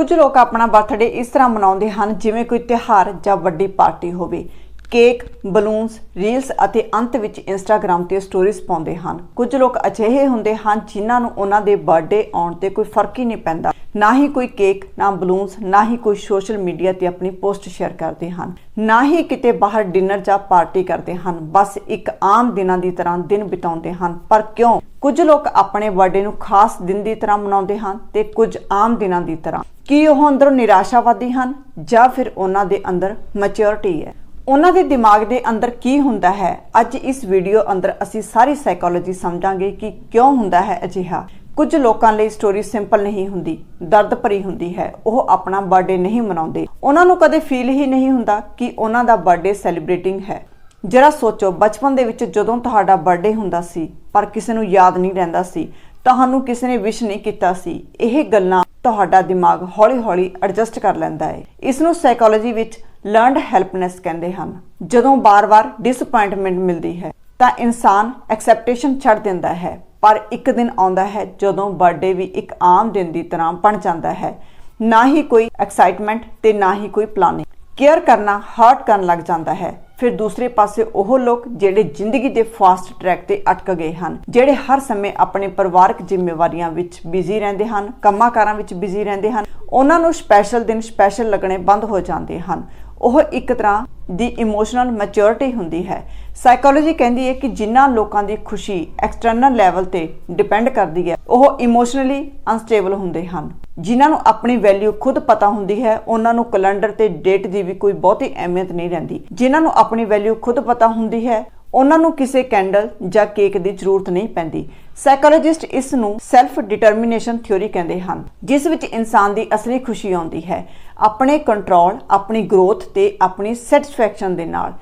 ਕੁਝ ਲੋਕ ਆਪਣਾ ਬਰਥਡੇ ਇਸ ਤਰ੍ਹਾਂ ਮਨਾਉਂਦੇ ਹਨ, ਜਿਵੇਂ ਕੋਈ ਤਿਉਹਾਰ ਜਾਂ ਵੱਡੀ ਪਾਰਟੀ ਹੋਵੇ। ਕੇਕ, ਬਲੂਨਸ, ਰੀਲਸ ਅਤੇ ਅੰਤ ਵਿੱਚ ਇੰਸਟਾਗ੍ਰam ਤੇ ਸਟੋਰੀਜ਼ ਪਾਉਂਦੇ ਹਨ। ਕੁਝ ਲੋਕ ਅਜਿਹੇ ਹੁੰਦੇ ਹਨ ਜਿਨ੍ਹਾਂ ਨੂੰ ਉਹਨਾਂ ਦੇ ਬਰਥਡੇ ਆਉਣ ਤੇ ਕੋਈ ਫ਼ਰਕ ਹੀ ਨਹੀਂ ਪੈਂਦਾ। ਨਾ ਹੀ ਕੋਈ ਕੇਕ, ਨਾ ਬਲੂਨਸ, ਨਾ ਹੀ ਕੋਈ ਸੋਸ਼ਲ ਮੀਡੀਆ ਤੇ ਆਪਣੀ ਪੋਸਟ ਸ਼ੇਅਰ ਕਰਦੇ ਹਨ। ਨਾ ਹੀ ਕਿਤੇ ਬਾਹਰ ਡਿਨਰ ਜਾਂ ਪਾਰਟੀ ਕਰਦੇ ਹਨ। ਬਸ ਇੱਕ ਆਮ ਦਿਨਾਂ ਦੀ ਤਰ੍ਹਾਂ ਦਿਨ ਬਿਤਾਉਂਦੇ ਹਨ। ਪਰ ਕਿਉਂ? ਕੁਝ ਲੋਕ ਆਪਣੇ ਬਰਥਡੇ ਨੂੰ ਖਾਸ ਦਿਨ ਦੀ ਤਰ੍ਹਾਂ ਮਨਾਉਂਦੇ ਹਨ ਤੇ ਕੁਝ ਆਮ ਦਿਨਾਂ ਦੀ ਤਰ੍ਹਾਂ। ਕੀ ਉਹ ਅੰਦਰੋਂ ਨਿਰਾਸ਼ਾਵਾਦੀ ਹਨ ਜਾਂ ਫਿਰ ਉਹਨਾਂ ਦੇ ਅੰਦਰ ਮੈਚੁਰਿਟੀ ਹੈ? ਉਹਨਾਂ ਦੇ ਦਿਮਾਗ ਦੇ ਅੰਦਰ ਕੀ ਹੁੰਦਾ ਹੈ? ਅੱਜ ਇਸ ਵੀਡੀਓ ਅੰਦਰ ਅਸੀਂ ਸਾਰੀ ਸਾਈਕੋਲੋਜੀ ਸਮਝਾਂਗੇ ਕਿ ਕਿਉਂ ਹੁੰਦਾ ਹੈ ਅਜਿਹਾ। ਕੁਝ ਲੋਕਾਂ ਲਈ ਸਟੋਰੀ ਸਿੰਪਲ ਨਹੀਂ ਹੁੰਦੀ, ਦਰਦ ਭਰੀ ਹੁੰਦੀ ਹੈ, ਉਹ ਆਪਣਾ ਬਰਥਡੇ ਨਹੀਂ ਮਨਾਉਂਦੇ। ਉਹਨਾਂ ਨੂੰ ਕਦੇ ਫੀਲ ਹੀ ਨਹੀਂ ਹੁੰਦਾ ਕਿ ਉਹਨਾਂ ਦਾ ਬਰਥਡੇ ਸੈਲੀਬ੍ਰੇਟਿੰਗ ਹੈ। ਜਰਾ ਸੋਚੋ, ਬਚਪਨ ਦੇ ਵਿੱਚ ਜਦੋਂ ਤੁਹਾਡਾ ਬਰਥਡੇ ਹੁੰਦਾ ਸੀ, ਪਰ ਕਿਸੇ ਨੂੰ ਯਾਦ ਨਹੀਂ ਰਹਿੰਦਾ ਸੀ, ਤੁਹਾਨੂੰ ਕਿਸੇ ਨੇ ਵਿਸ਼ ਨਹੀਂ ਕੀਤਾ ਸੀ, ਇਹ ਗੱਲਾਂ ਤੁਹਾਡਾ ਦਿਮਾਗ ਹੌਲੀ-ਹੌਲੀ ਐਡਜਸਟ ਕਰ ਲੈਂਦਾ ਹੈ। ਇਸ ਨੂੰ ਸਾਈਕੋਲੋਜੀ ਵਿੱਚ ਲਰਨਡ ਹੈਲਪਨੈਸ ਕਹਿੰਦੇ ਹਨ। ਜਦੋਂ ਬਾਰ-ਬਾਰ ਡਿਸਪਾਇੰਟਮੈਂਟ ਮਿਲਦੀ ਹੈ, ਤਾਂ ਇਨਸਾਨ ਐਕਸੈਪਟੇਸ਼ਨ ਛੱਡ ਦਿੰਦਾ ਹੈ। ਪਰ ਇੱਕ ਦਿਨ ਆਉਂਦਾ ਹੈ ਜਦੋਂ ਬਰਥਡੇ ਵੀ ਇੱਕ ਆਮ ਦਿਨ ਦੀ ਤਰ੍ਹਾਂ ਬਣ ਜਾਂਦਾ ਹੈ। ਨਾ ਹੀ ਕੋਈ ਐਕਸਾਈਟਮੈਂਟ ਤੇ ਨਾ ਹੀ ਕੋਈ ਪਲਾਨਿੰਗ ਕੇਅਰ ਕਰਨਾ ਹਰਟ ਕਰਨ ਲੱਗ ਜਾਂਦਾ ਹੈ। ਫਿਰ ਦੂਸਰੇ ਪਾਸੇ ਉਹ ਲੋਕ ਜਿਹੜੇ ਜ਼ਿੰਦਗੀ ਦੇ ਫਾਸਟ ਟਰੈਕ ਤੇ ਅਟਕ ਗਏ ਹਨ, ਜਿਹੜੇ ਹਰ ਸਮੇਂ ਆਪਣੇ ਪਰਿਵਾਰਕ ਜ਼ਿੰਮੇਵਾਰੀਆਂ ਵਿੱਚ ਬਿਜ਼ੀ ਰਹਿੰਦੇ ਹਨ ਕੰਮਾਂ-ਕਾਰਾਂ ਵਿੱਚ ਬਿਜ਼ੀ ਰਹਿੰਦੇ ਹਨ, ਉਹਨਾਂ ਨੂੰ ਸਪੈਸ਼ਲ ਦਿਨ ਸਪੈਸ਼ਲ ਲੱਗਣੇ ਬੰਦ ਹੋ ਜਾਂਦੇ ਹਨ। ਉਹ ਇੱਕ ਤਰ੍ਹਾਂ ਦੀ ਇਮੋਸ਼ਨਲ ਮੈਚੁਰਿਟੀ ਹੁੰਦੀ ਹੈ। ਸਾਈਕੋਲੋਜੀ ਕਹਿੰਦੀ ਹੈ ਕਿ ਜਿਨ੍ਹਾਂ ਲੋਕਾਂ ਦੀ ਖੁਸ਼ੀ ਐਕਸਟਰਨਲ ਲੈਵਲ ਤੇ ਡਿਪੈਂਡ ਕਰਦੀ ਹੈ, ਉਹ ਇਮੋਸ਼ਨਲੀ ਅਨਸਟੇਬਲ ਹੁੰਦੇ ਹਨ। ਜਿਨ੍ਹਾਂ ਨੂੰ ਆਪਣੀ ਵੈਲਿਊ ਖੁਦ ਪਤਾ ਹੁੰਦੀ ਹੈ, ਉਹਨਾਂ ਨੂੰ ਕੈਲੰਡਰ ਤੇ ਡੇਟ ਦੀ ਵੀ ਕੋਈ ਬਹੁਤੀ ਅਹਿਮੀਅਤ ਨਹੀਂ ਰਹਿੰਦੀ। ਜਿਨ੍ਹਾਂ ਨੂੰ ਆਪਣੀ ਵੈਲਿਊ ਖੁਦ ਪਤਾ ਹੁੰਦੀ ਹੈ, ਉਹਨਾਂ ਨੂੰ ਕਿਸੇ ਕੈਂਡਲ ਜਾਂ ਕੇਕ ਦੀ ਜ਼ਰੂਰਤ ਨਹੀਂ ਪੈਂਦੀ। ਸਾਈਕੋਲੋਜਿਸਟ ਇਸ ਨੂੰ ਸੈਲਫ ਡਿਟਰਮੀਨੇਸ਼ਨ ਥਿਉਰੀ ਕਹਿੰਦੇ ਹਨ, ਜਿਸ ਵਿੱਚ ਇਨਸਾਨ ਦੀ ਅਸਲੀ ਖੁਸ਼ੀ ਆਉਂਦੀ ਹੈ, ਆਪਣੇ ਕੰਟਰੋਲ ਆਪਣੀ ਗਰੋਥ ਤੇ ਆਪਣੀ ਸੈਟੀਸਫੈਕਸ਼ਨ ਦੇ ਨਾਲ।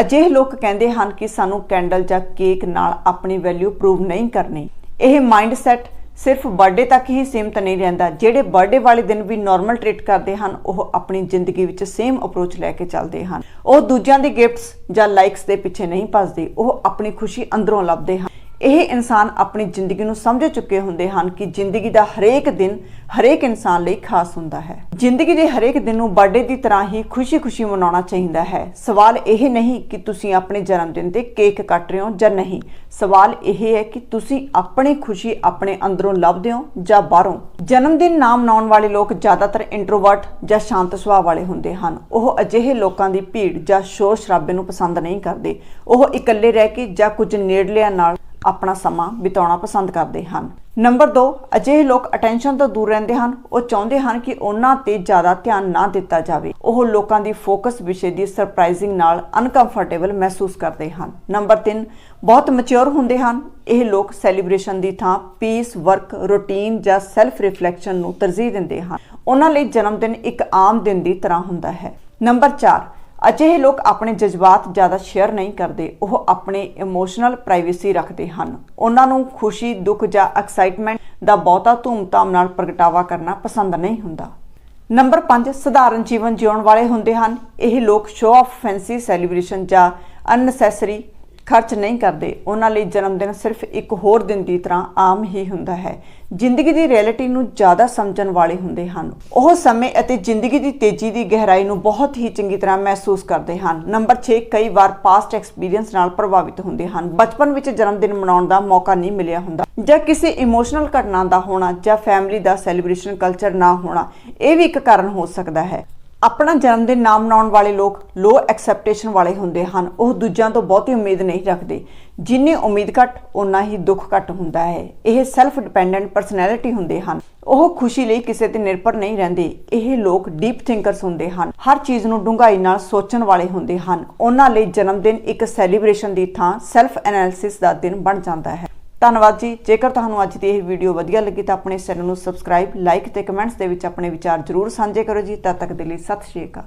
ਅਜਿਹੇ ਲੋਕ ਕਹਿੰਦੇ ਹਨ ਕਿ ਸਾਨੂੰ ਕੈਂਡਲ ਜਾਂ ਕੇਕ ਨਾਲ ਆਪਣੀ ਵੈਲਿਊ ਪ੍ਰੂਵ ਨਹੀਂ ਕਰਨੀ। ਇਹ ਮਾਈਂਡਸੈਟ ਸਿਰਫ ਬਰਥਡੇ ਤੱਕ ਹੀ ਸੀਮਤ ਨਹੀਂ ਰਹਿੰਦਾ। ਜਿਹੜੇ ਬਰਥਡੇ ਵਾਲੇ ਦਿਨ ਵੀ ਨਾਰਮਲ ਟ੍ਰੀਟ ਕਰਦੇ ਹਨ, ਉਹ ਆਪਣੀ ਜ਼ਿੰਦਗੀ ਵਿੱਚ ਸੇਮ ਅਪਰੋਚ ਲੈ ਕੇ ਚੱਲਦੇ ਹਨ। ਉਹ ਦੂਜਿਆਂ ਦੀ ਗਿਫਟਸ ਜਾਂ ਲਾਈਕਸ ਦੇ ਪਿੱਛੇ ਨਹੀਂ ਭੱਜਦੇ। ਉਹ ਆਪਣੀ ਖੁਸ਼ੀ ਅੰਦਰੋਂ ਲੱਭਦੇ ਹਨ। ਇਹ ਇਨਸਾਨ ਆਪਣੀ ਜ਼ਿੰਦਗੀ ਨੂੰ ਸਮਝ ਚੁੱਕੇ ਹੁੰਦੇ ਹਨ ਕਿ ਜ਼ਿੰਦਗੀ ਦਾ ਹਰੇਕ ਦਿਨ ਹਰੇਕ ਇਨਸਾਨ ਲਈ ਖਾਸ ਹੁੰਦਾ ਹੈ। ਜ਼ਿੰਦਗੀ ਦੇ ਹਰੇਕ ਦਿਨ ਨੂੰ ਬਰਥਡੇ ਦੀ ਤਰ੍ਹਾਂ ਹੀ ਖੁਸ਼ੀ-ਖੁਸ਼ੀ ਮਨਾਉਣਾ ਚਾਹੀਦਾ ਹੈ। ਸਵਾਲ ਇਹ ਨਹੀਂ ਕਿ ਤੁਸੀਂ ਆਪਣੇ ਜਨਮ ਦਿਨ ਤੇ ਕੇਕ ਕੱਟ ਰਹੇ ਹੋ ਜਾਂ ਨਹੀਂ। ਸਵਾਲ ਇਹ ਹੈ ਕਿ ਤੁਸੀਂ ਆਪਣੀ ਖੁਸ਼ੀ ਆਪਣੇ ਅੰਦਰੋਂ ਲੱਭਦੇ ਹੋ ਜਾਂ ਬਾਹਰੋਂ। ਜਨਮ ਦਿਨ ਨਾ ਮਨਾਉਣ ਵਾਲੇ ਲੋਕ ਜ਼ਿਆਦਾਤਰ ਇੰਟਰੋਵਰਟ ਜਾਂ ਸ਼ਾਂਤ ਸੁਭਾਅ ਵਾਲੇ ਹੁੰਦੇ ਹਨ। ਉਹ ਅਜਿਹੇ ਲੋਕਾਂ ਦੀ ਭੀੜ ਜਾਂ ਸ਼ੋਰ ਸ਼ਰਾਬੇ ਨੂੰ ਪਸੰਦ ਨਹੀਂ ਕਰਦੇ। ਉਹ ਇਕੱਲੇ ਰਹਿ ਕੇ ਜਾਂ ਕੁਝ ਨੇੜਲਿਆਂ ਨਾਲ ਆਪਣਾ ਸਮਾਂ ਬਿਤਾਉਣਾ ਪਸੰਦ ਕਰਦੇ ਹਨ। ਨੰਬਰ 2 ਅਜਿਹੇ ਲੋਕ ਅਟੈਂਸ਼ਨ ਤੋਂ ਦੂਰ ਰਹਿੰਦੇ ਹਨ। ਉਹ ਚਾਹੁੰਦੇ ਹਨ ਕਿ ਉਹਨਾਂ ਤੇ ਜ਼ਿਆਦਾ ਧਿਆਨ ਨਾ ਦਿੱਤਾ ਜਾਵੇ। ਉਹ ਲੋਕਾਂ ਦੀ ਫੋਕਸ ਵਿਸ਼ੇ ਦੀ ਸਰਪ੍ਰਾਈਜ਼ਿੰਗ ਨਾਲ ਅਨਕੰਫਰਟੇਬਲ ਮਹਿਸੂਸ ਕਰਦੇ ਹਨ। ਨੰਬਰ 3 ਬਹੁਤ ਮੈਚੁਰ ਹੁੰਦੇ ਹਨ। ਇਹ ਲੋਕ ਸੈਲੀਬ੍ਰੇਸ਼ਨ ਦੀ ਥਾਂ ਪੀਸ ਵਰਕ ਰੂਟੀਨ ਜਾਂ ਸੈਲਫ ਰਿਫਲੈਕਸ਼ਨ ਨੂੰ ਤਰਜੀਹ ਦਿੰਦੇ ਹਨ। ਉਹਨਾਂ ਲਈ ਜਨਮ ਦਿਨ ਇੱਕ ਆਮ ਦਿਨ ਦੀ ਤਰ੍ਹਾਂ ਹੁੰਦਾ ਹੈ। ਨੰਬਰ 4 ਅਜਿਹੇ ਲੋਕ ਆਪਣੇ ਜਜ਼ਬਾਤ ਜ਼ਿਆਦਾ ਸ਼ੇਅਰ ਨਹੀਂ ਕਰਦੇ, ਉਹ ਆਪਣੇ ਇਮੋਸ਼ਨਲ ਪ੍ਰਾਈਵੇਸੀ ਰੱਖਦੇ ਹਨ। ਉਹਨਾਂ ਨੂੰ ਖੁਸ਼ੀ, ਦੁੱਖ ਜਾਂ ਐਕਸਾਈਟਮੈਂਟ ਦਾ ਬਹੁਤਾ ਧੂਮਧਾਮ ਨਾਲ ਪ੍ਰਗਟਾਵਾ ਕਰਨਾ ਪਸੰਦ ਨਹੀਂ ਹੁੰਦਾ। ਨੰਬਰ 5 ਸਧਾਰਨ ਜੀਵਨ ਜਿਉਣ ਵਾਲੇ ਹੁੰਦੇ ਹਨ। ਇਹ ਲੋਕ ਸ਼ੋਅ ਆਫ ਫੈਂਸੀ ਸੈਲੀਬ੍ਰੇਸ਼ਨ ਜਾਂ ਅਨਨੈਸੈਸਰੀ ਖਰਚ ਨਹੀਂ ਕਰਦੇ। ਉਹਨਾਂ ਲਈ ਜਨਮ ਦਿਨ ਸਿਰਫ ਇੱਕ ਹੋਰ ਦਿਨ ਦੀ ਤਰ੍ਹਾਂ ਆਮ ਹੀ ਹੁੰਦਾ ਹੈ। ਜ਼ਿੰਦਗੀ ਦੀ ਰਿਐਲਿਟੀ ਨੂੰ ਜ਼ਿਆਦਾ ਸਮਝਣ ਵਾਲੇ ਹੁੰਦੇ ਹਨ। ਉਹ ਸਮੇਂ ਅਤੇ ਜ਼ਿੰਦਗੀ ਦੀ ਤੇਜ਼ੀ ਦੀ ਗਹਿਰਾਈ ਨੂੰ ਬਹੁਤ ਹੀ ਚੰਗੀ ਤਰ੍ਹਾਂ ਮਹਿਸੂਸ ਕਰਦੇ ਹਨ। ਨੰਬਰ 6 ਕਈ ਵਾਰ ਪਾਸਟ ਐਕਸਪੀਰੀਅੰਸ ਨਾਲ ਪ੍ਰਭਾਵਿਤ ਹੁੰਦੇ ਹਨ। ਬਚਪਨ ਵਿੱਚ ਜਨਮ ਦਿਨ ਮਨਾਉਣ ਦਾ ਮੌਕਾ ਨਹੀਂ ਮਿਲਿਆ ਹੁੰਦਾ। ਜਾਂ ਕਿਸੇ ਇਮੋਸ਼ਨਲ ਘਟਨਾ ਦਾ ਹੋਣਾ ਜਾਂ ਫੈਮਿਲੀ ਦਾ ਸੈਲੀਬ੍ਰੇਸ਼ਨ ਕਲਚਰ ਨਾ ਹੋਣਾ। ਇਹ ਵੀ ਇੱਕ ਕਾਰਨ ਹੋ ਸਕਦਾ ਹੈ। ਆਪਣਾ ਜਨਮ ਦਿਨ ਨਾ ਮਨਾਉਣ ਵਾਲੇ ਲੋਕ ਲੋ ਐਕਸੈਪਟੇਸ਼ਨ ਵਾਲੇ ਹੁੰਦੇ ਹਨ। ਉਹ ਦੂਜਿਆਂ ਤੋਂ ਬਹੁਤੀ ਉਮੀਦ ਨਹੀਂ ਰੱਖਦੇ। ਜਿੰਨੀ ਉਮੀਦ ਘੱਟ ਉਨਾ ਹੀ ਦੁੱਖ ਘੱਟ ਹੁੰਦਾ ਹੈ। ਇਹ ਸੈਲਫ ਡਿਪੈਂਡੈਂਟ ਪਰਸਨੈਲਿਟੀ ਹੁੰਦੇ ਹਨ। ਉਹ ਖੁਸ਼ੀ ਲਈ ਕਿਸੇ ਤੇ ਨਿਰਭਰ ਨਹੀਂ ਰਹਿੰਦੇ। ਇਹ ਲੋਕ ਡੀਪ ਥਿੰਕਰਸ ਹੁੰਦੇ ਹਨ। ਹਰ ਚੀਜ਼ ਨੂੰ ਡੂੰਘਾਈ ਨਾਲ ਸੋਚਣ ਵਾਲੇ ਹੁੰਦੇ ਹਨ। ਉਹਨਾਂ ਲਈ ਜਨਮ ਦਿਨ ਇੱਕ ਸੈਲੀਬ੍ਰੇਸ਼ਨ ਦੀ ਥਾਂ ਸੈਲਫ ਐਨਾਲਿਸਿਸ ਦਾ ਦਿਨ ਬਣ ਜਾਂਦਾ ਹੈ। ਧੰਨਵਾਦ ਜੀ। ਜੇਕਰ ਤੁਹਾਨੂੰ ਅੱਜ ਦੀ ਇਹ ਵੀਡੀਓ ਵਧੀਆ ਲੱਗੀ ਤਾਂ ਆਪਣੇ ਚੈਨਲ ਨੂੰ ਸਬਸਕ੍ਰਾਈਬ, ਲਾਈਕ ਤੇ ਕਮੈਂਟਸ ਦੇ ਵਿੱਚ ਆਪਣੇ ਵਿਚਾਰ ਜ਼ਰੂਰ ਸਾਂਝੇ ਕਰੋ ਜੀ। ਤਦ ਤੱਕ ਦੇ ਲਈ ਸਤਿ ਸ਼੍ਰੀ ਅਕਾਲ।